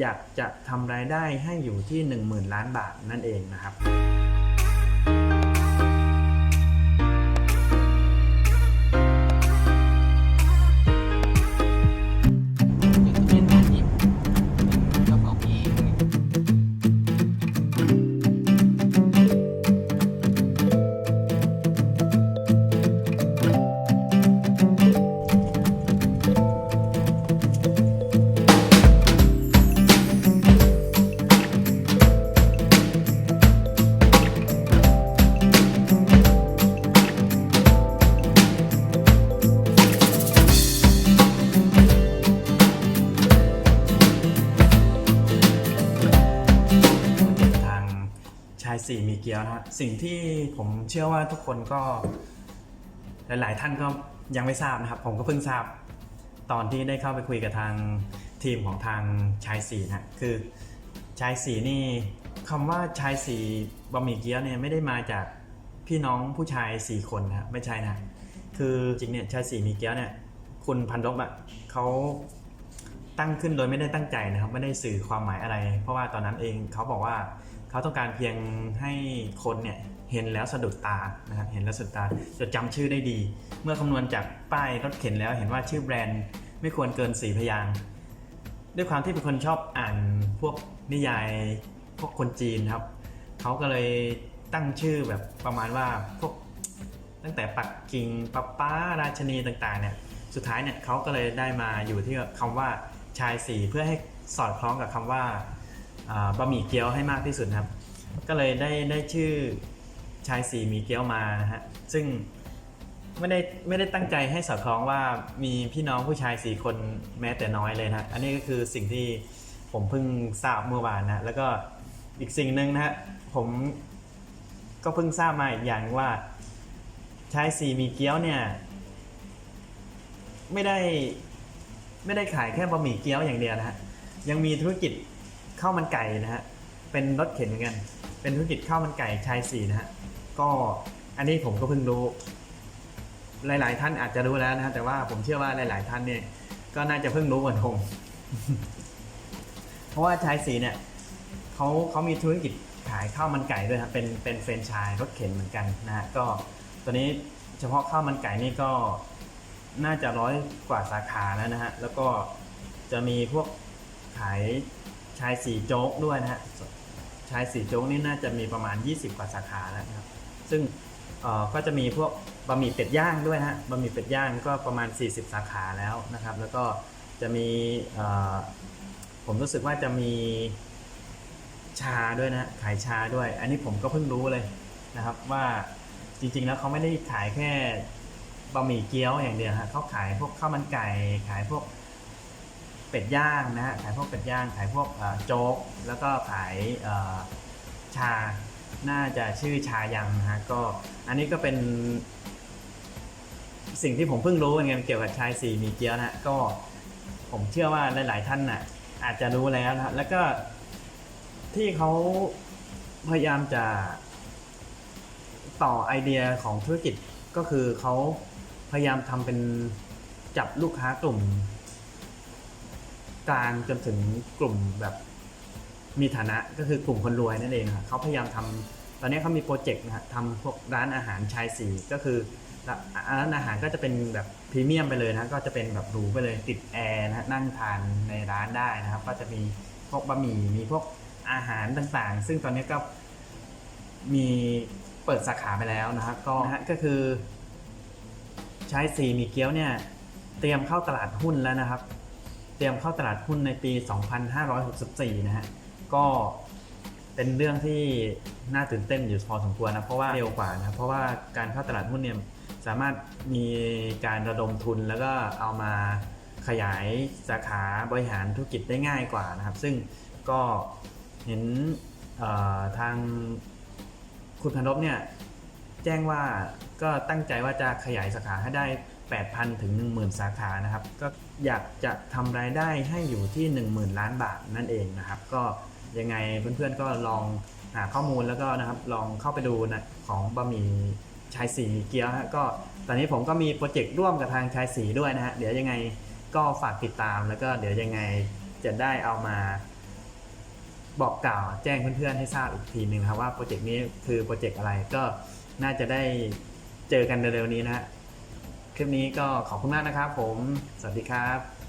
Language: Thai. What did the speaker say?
อยากจะทำรายได้ให้อยู่ที่ 10,000 ล้านบาทนั่นเองนะครับ 4 มีเกียวนะฮะสิ่งที่ผมเชื่อว่าทุกคนก็ หลาย ๆ ท่านก็ยังไม่ทราบนะครับ ผมก็เพิ่งทราบตอนที่ได้เข้าไปคุยกับทางทีมของทางชายสีนะคือชายสีนี่คำว่าชายสีบะหมี่เกี๊ยวเนี่ยไม่ได้มาจากพี่น้องผู้ชายสี่คนนะไม่ใช่นะคือจริงเนี่ยชายสีมีเกี๊ยวเนี่ยคุณพันลบอะเขาตั้งขึ้นโดยไม่ได้ตั้งใจนะครับ ไม่ได้สื่อความหมายอะไร เพราะว่าตอนนั้นเองเขาบอกว่า เขาต้องการเพียงให้คนเนี่ยเห็นแล้วสะดุดตานะฮะเห็นแล้วสะดุดตาจดจำชื่อได้ดี เมื่อคำนวณจากป้ายรถเข็นแล้วเห็นว่าชื่อแบรนด์ไม่ควรเกินสีพยางด้วยความที่เป็นคนชอบอ่านพวกนิยายพวกคนจีนครับเขาก็เลยตั้งชื่อแบบประมาณว่าพวกตั้งแต่ปักกิ่งปะป้าราชนีต่างๆเนี่ยสุดท้ายเนี่ยเขาก็เลยได้มาอยู่ที่คำว่าชายสีเพื่อให้สอดคล้องกับคำว่าอ่า บะหมี่เกี๊ยวให้มากที่สุดครับ ก็เลยได้ได้ชื่อชายสีหมีเกี๊ยวมานะฮะซึ่งไม่ได้ไม่ได้ตั้งใจให้สอดคล้องว่ามีพี่น้องผู้ชายสี่คนแม้แต่น้อยเลยนะอันนี้ก็คือสิ่งที่ผมเพิ่งทราบเมื่อวานนะแล้วก็อีกสิ่งหนึ่งนะฮะผมก็เพิ่งทราบมาอีกอย่างหนึ่งว่าชายสี่มีเกี๊ยวเนี่ยไม่ได้ไม่ได้ขายแค่บะหมี่เกี๊ยวอย่างเดียวนะฮะยังมีธุรกิจ ข้าวมันไก่นะฮะเป็นรถเข็นเหมือนกัน เป็นธุรกิจข้าวมันไก่ชายสี่นะฮะก็อันนี้ผมก็เพิ่งรู้ หลาย ๆ ท่านอาจจะรู้แล้วนะฮะแต่ว่าผมเชื่อว่าหลาย ๆ ท่านเนี่ย ก็น่าจะเพิ่งรู้เหมือนผมเพราะว่าชายสีเนี่ยเขาเขามีธุรกิจขายข้าวมันไก่ด้วยครับเป็นเป็นแฟรนไชส์รถเข็นเหมือนกันนะฮะก็ตอนนี้เฉพาะข้าวมันไก่นี่ก็น่าจะร้อยกว่าสาขาแล้วนะฮะแล้วก็จะมีพวกขาย ชายสีโจ๊กด้วยนะฮะชายสีโจ๊กนี่น่าจะมีประมาณ 20 กว่าสาขาแล้วนะครับ ซึ่งก็จะมีพวกบะหมี่เป็ดย่างด้วยฮะบะหมี่เป็ดย่างก็ประมาณ 40 สาขาแล้วนะครับ แล้วก็จะมีผมรู้สึกว่าจะมีชาด้วยนะขายชาด้วย อันนี้ผมก็เพิ่งรู้เลยนะครับว่าจริงๆแล้วเขาไม่ได้ขายแค่บะหมี่เกี๊ยวอย่างเดียวฮะเขาขายพวกข้าวมันไก่ขายพวก เป็ดย่างนะฮะขายพวกเป็ดย่างขายพวกโจ๊กแล้วก็ขายชาน่าจะชื่อชายังนะฮะก็อันนี้ก็เป็น สิ่งที่ผมเพิ่งรู้เหมือนกันเกี่ยวกับชายสี่มีเกี๊ยวนะฮะก็ผมเชื่อว่าหลาย ๆ ท่านน่ะอาจจะรู้แล้วนะฮะแล้วก็ที่เขาพยายามจะต่อไอเดียของธุรกิจก็คือเขาพยายามทำเป็นจับลูกค้ากลุ่ม กลางจนถึงกลุ่มแบบมีฐานะก็คือกลุ่มคนรวยนั่นเองครับเขาพยายามทำตอนนี้เขามีโปรเจกต์นะฮะทำพวกร้านอาหารชายสีก็คือร้านอาหารก็จะเป็นแบบพรีเมียมไปเลยนะก็จะเป็นแบบหรูไปเลยติดแอร์นะนั่งทานในร้านได้นะครับ ก็จะมีพวกบะหมี่มีพวกอาหารต่างๆ ซึ่งตอนนี้ก็มีเปิดสาขาไปแล้วนะครับก็นะฮะก็คือชายสีมีเกี๊ยวเนี่ย เตรียมเข้าตลาดหุ้นแล้วนะครับ เตรียมเข้าตลาดหุ้นในปี 2564 นะฮะ ก็เป็นเรื่องที่น่าตื่นเต้นอยู่พอสมควรนะ เพราะว่าเร็วกว่านะ เพราะว่าการเข้าตลาดหุ้นเนี่ยสามารถมีการระดมทุนแล้วก็เอามาขยายสาขาบริหารธุรกิจได้ง่ายกว่านะครับ ซึ่งก็เห็นทางคุณพันรบเนี่ยแจ้งว่าก็ตั้งใจว่าจะขยายสาขาให้ได้ 8,000 ถึง 10,000 สาขานะครับ ก็อยากจะทำรายได้ให้อยู่ที่ 10,000 ล้านบาทนั่นเองนะครับ ก็ยังไงเพื่อนๆก็ลองหาข้อมูลแล้วก็นะครับลองเข้าไปดูนะของบะหมี่ชายสีเกี๊ยวฮะก็ตอนนี้ผมก็มีโปรเจกต์ร่วมกับทางชายสีด้วยนะฮะเดี๋ยวยังไงก็ฝากติดตามแล้วก็เดี๋ยวยังไงจะได้เอามาบอกกล่าวแจ้งเพื่อนๆให้ทราบอีกทีหนึ่งครับว่าโปรเจกต์นี้คือโปรเจกต์อะไรก็น่าจะได้เจอกันเร็วๆนี้นะฮะ คลิปนี้ก็ขอบคุณมากนะครับผม สวัสดีครับ